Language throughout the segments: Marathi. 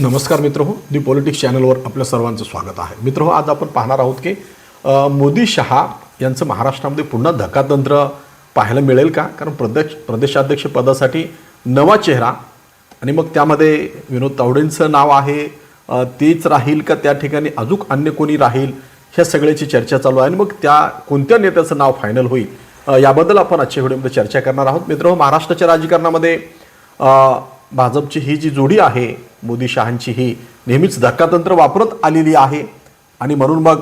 नमस्कार मित्र हो दी पॉलिटिक्स चॅनलवर आपल्या सर्वांचं स्वागत आहे. मित्र हो आज आपण पाहणार आहोत की मोदी शहा यांचं महाराष्ट्रामध्ये पुन्हा धक्कातंत्र पाहायला मिळेल का? कारण प्रदेश प्रदेशाध्यक्ष पदासाठी नवा चेहरा आणि मग त्यामध्ये विनोद तावडेंचं नाव आहे. तेच राहील का त्या ठिकाणी? अजून अन्य कोणी राहील? ह्या सगळ्याची चर्चा चालू आहे आणि मग त्या कोणत्या नेत्याचं नाव फायनल होईल? याबद्दल आपण आजच्या व्हिडिओमध्ये चर्चा करणार आहोत. मित्र महाराष्ट्राच्या राजकारणामध्ये भाजपची ही जी जोडी आहे मोदी शहांची ही नेहमीच धक्कातंत्र वापरत आलेली आहे. आणि म्हणून मग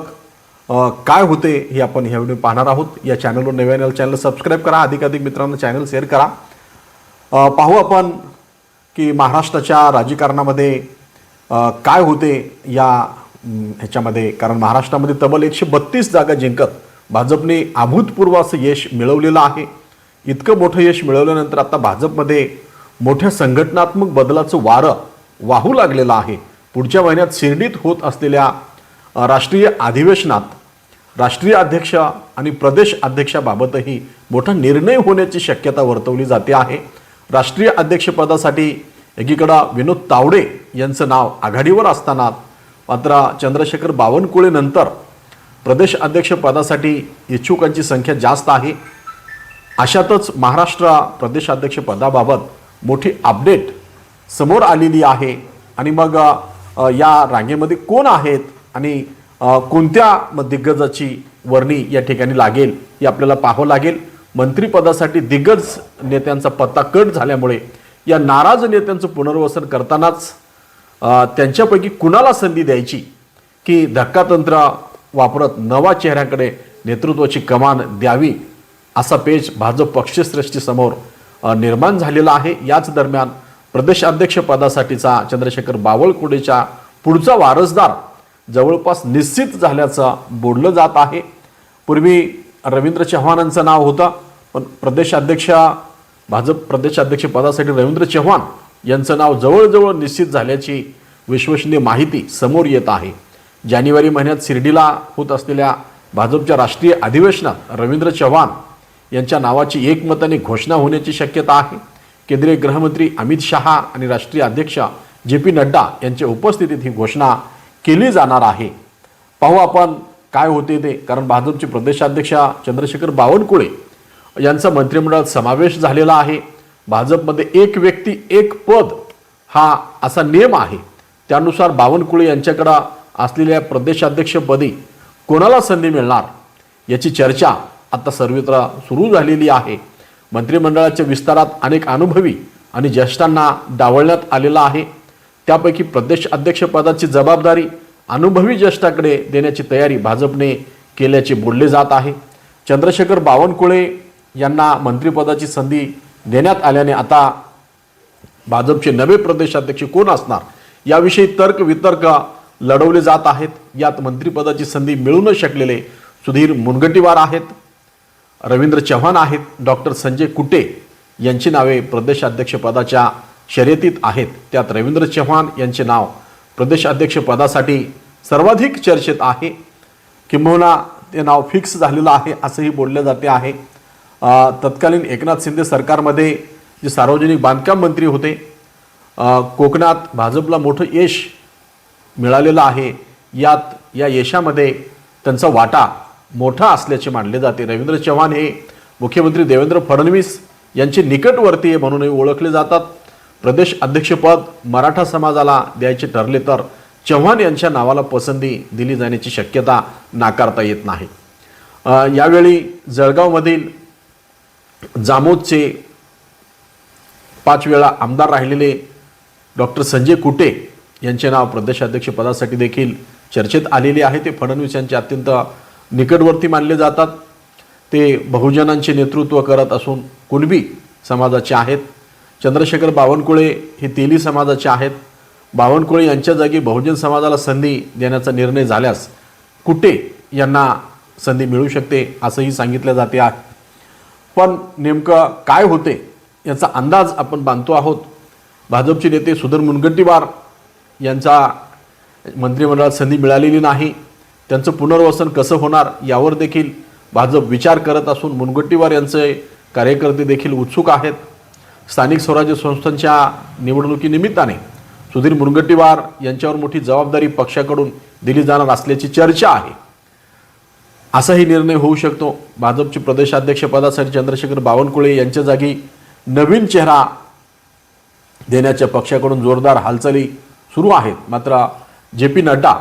काय होते हे आपण ह्या व्हिडिओ पाहणार आहोत. या चॅनलवर नव्याने चॅनल सबस्क्राईब करा अधिकाधिक मित्रांना चॅनल शेअर करा. पाहू आपण की महाराष्ट्राच्या राजकारणामध्ये काय होते या ह्याच्यामध्ये. कारण महाराष्ट्रामध्ये तब्बल एकशे बत्तीस जागा जिंकत. भाजपने अभूतपूर्व असं यश मिळवलेलं आहे. इतकं मोठं यश मिळवल्यानंतर आता भाजपमध्ये मोठ्या संघटनात्मक बदलाचं वारं वाहू लागलेलं आहे. पुढच्या महिन्यात शिर्डीत होत असलेल्या राष्ट्रीय अधिवेशनात राष्ट्रीय अध्यक्ष आणि प्रदेश अध्यक्षाबाबतही मोठा निर्णय होण्याची शक्यता वर्तवली जाते आहे. राष्ट्रीय अध्यक्षपदासाठी एकीकडं विनोद तावडे यांचं नाव आघाडीवर असताना मात्र चंद्रशेखर बावनकुळे नंतर प्रदेश अध्यक्षपदासाठी इच्छुकांची संख्या जास्त आहे. अशातच महाराष्ट्र प्रदेशाध्यक्षपदाबाबत मोठी अपडेट समोर आलेली आहे. आणि मग या रांगेमध्ये कोण आहेत आणि कोणत्या मग दिग्गजाची वर्णी या ठिकाणी लागेल हे आपल्याला पाहावं लागेल. मंत्रिपदासाठी दिग्गज नेत्यांचा पत्ता कट झाल्यामुळे या नाराज नेत्यांचं पुनर्वसन करतानाच त्यांच्यापैकी कुणाला संधी द्यायची? की धक्कातंत्र वापरत नवा चेहऱ्याकडे नेतृत्वाची कमान द्यावी असा पेच भाजप पक्षश्रेष्ठीसमोर अ, निर्माण झालेला आहे. याच दरम्यान प्रदेश अध्यक्षपदासाठीचा चंद्रशेखर बावळकुडेच्या पुढचा वारसदार जवळपास निश्चित झाल्याचं बोललं जात आहे. पूर्वी रवींद्र चव्हाणांचं नाव होतं पण प्रदेशाध्यक्ष भाजप प्रदेशाध्यक्षपदासाठी रवींद्र चव्हाण यांचं नाव जवळजवळ निश्चित झाल्याची विश्वसनीय माहिती समोर येत आहे. जानेवारी महिन्यात शिर्डीला होत असलेल्या भाजपच्या राष्ट्रीय अधिवेशनात रवींद्र चव्हाण यांच्या नावाची एकमताने घोषणा होण्याची शक्यता आहे. केंद्रीय गृहमंत्री अमित शहा आणि राष्ट्रीय अध्यक्ष जे पी नड्डा यांच्या उपस्थितीत ही घोषणा केली जाणार आहे. पाहू आपण काय होते ते. कारण भाजपचे प्रदेशाध्यक्ष चंद्रशेखर बावनकुळे यांचा मंत्रिमंडळात समावेश झालेला आहे. भाजपमध्ये एक व्यक्ती एक पद हा असा नियम आहे. त्यानुसार बावनकुळे यांच्याकडं असलेल्या प्रदेशाध्यक्षपदी कोणाला संधी मिळणार याची चर्चा आता सर्वत्र सुरू झालेली आहे. मंत्रिमंडळाच्या विस्तारात अनेक अनुभवी आणि ज्येष्ठांना डावळण्यात आलेला आहे. त्यापैकी प्रदेश अध्यक्षपदाची जबाबदारी अनुभवी ज्येष्ठाकडे देण्याची तयारी भाजपने केल्याचे बोलले जात आहे. चंद्रशेखर बावनकुळे यांना मंत्रिपदाची संधी देण्यात आल्याने आता भाजपचे नवे प्रदेशाध्यक्ष कोण असणार? याविषयी तर्क वितर्क लढवले जात आहेत. यात मंत्रिपदाची संधी मिळू न शकलेले सुधीर मुनगंटीवार आहेत. रवींद्र चव्हाण आहेत. डॉक्टर संजय कुटे यांची नावे प्रदेशाध्यक्षपदाच्या शर्यतीत आहेत. त्यात रवींद्र चव्हाण यांचे नाव प्रदेशाध्यक्षपदासाठी सर्वाधिक चर्चेत आहे. किंबहुना ते नाव फिक्स झालेलं आहे असंही बोलले जाते आहे. तत्कालीन एकनाथ शिंदे सरकारमध्ये जे सार्वजनिक बांधकाम मंत्री होते कोकणात भाजपला मोठं यश मिळालेलं आहे. यात या यशामध्ये त्यांचा वाटा मोठा असल्याचे मानले जाते. रवींद्र चव्हाण हे मुख्यमंत्री देवेंद्र फडणवीस यांचे निकटवर्तीय म्हणूनही ओळखले जातात. प्रदेश अध्यक्षपद मराठा समाजाला द्यायचे ठरले तर चव्हाण यांच्या नावाला पसंती दिली जाण्याची शक्यता नाकारता येत नाही. यावेळी जळगावमधील जामोदचे पाच वेळा आमदार राहिलेले डॉक्टर संजय कुटे यांचे नाव प्रदेशाध्यक्षपदासाठी देखील चर्चेत आलेले आहे. ते फडणवीस यांचे अत्यंत निकटवर्ती मानले जातात. ते बहुजनांचे नेतृत्व करत असून कुणबी समाजाचे आहेत. चंद्रशेखर बावनकुळे हे तेली समाजाचे आहेत. बावनकुळे यांच्या जागी बहुजन समाजाला संधी देण्याचा निर्णय झाल्यास कुठे यांना संधी मिळू शकते असंही सांगितलं जाते आहे. पण नेमकं काय होते याचा अंदाज आपण बांधतो आहोत. भाजपचे नेते सुधीर मुनगंटीवार यांचा मंत्रिमंडळात संधी मिळालेली नाही. त्यांचं पुनर्वसन कसं होणार यावर देखील भाजप विचार करत असून मुनगंटीवार यांचे कार्यकर्ते देखील उत्सुक आहेत. स्थानिक स्वराज्य संस्थांच्या निवडणुकीनिमित्ताने सुधीर मुनगंटीवार यांच्यावर मोठी जबाबदारी पक्षाकडून दिली जाणार असल्याची चर्चा आहे. असाही निर्णय होऊ शकतो. भाजपचे प्रदेशाध्यक्षपदासाठी चंद्रशेखर बावनकुळे यांच्या जागी नवीन चेहरा देण्याच्या पक्षाकडून जोरदार हालचाली सुरू आहेत. मात्र जे पी नड्डा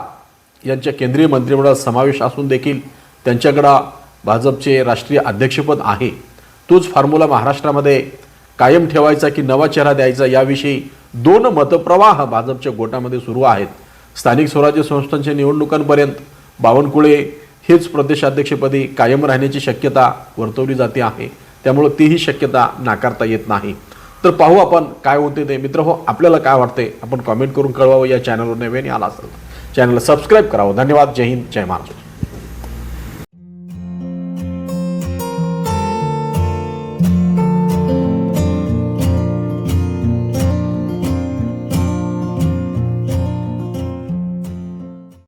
यांच्या केंद्रीय मंत्रिमंडळात समावेश असून देखील त्यांच्याकडं भाजपचे राष्ट्रीय अध्यक्षपद आहे. तोच फॉर्म्युला महाराष्ट्रामध्ये कायम ठेवायचा की नवा चेहरा द्यायचा याविषयी दोन मतप्रवाह भाजपच्या गोटामध्ये सुरू आहेत. स्थानिक स्वराज्य संस्थांच्या निवडणुकांपर्यंत बावनकुळे हेच प्रदेशाध्यक्षपदी कायम राहण्याची शक्यता वर्तवली जाते आहे. त्यामुळं तीही शक्यता नाकारता येत नाही. तर पाहू आपण काय होते ते. मित्र हो आपल्याला काय वाटते? आपण कॉमेंट करून कळवावं. या चॅनलवर नव्याने आला असेल चॅनलला सबस्क्राईब करावं. धन्यवाद. जय हिंद. जय महाराष्ट्र.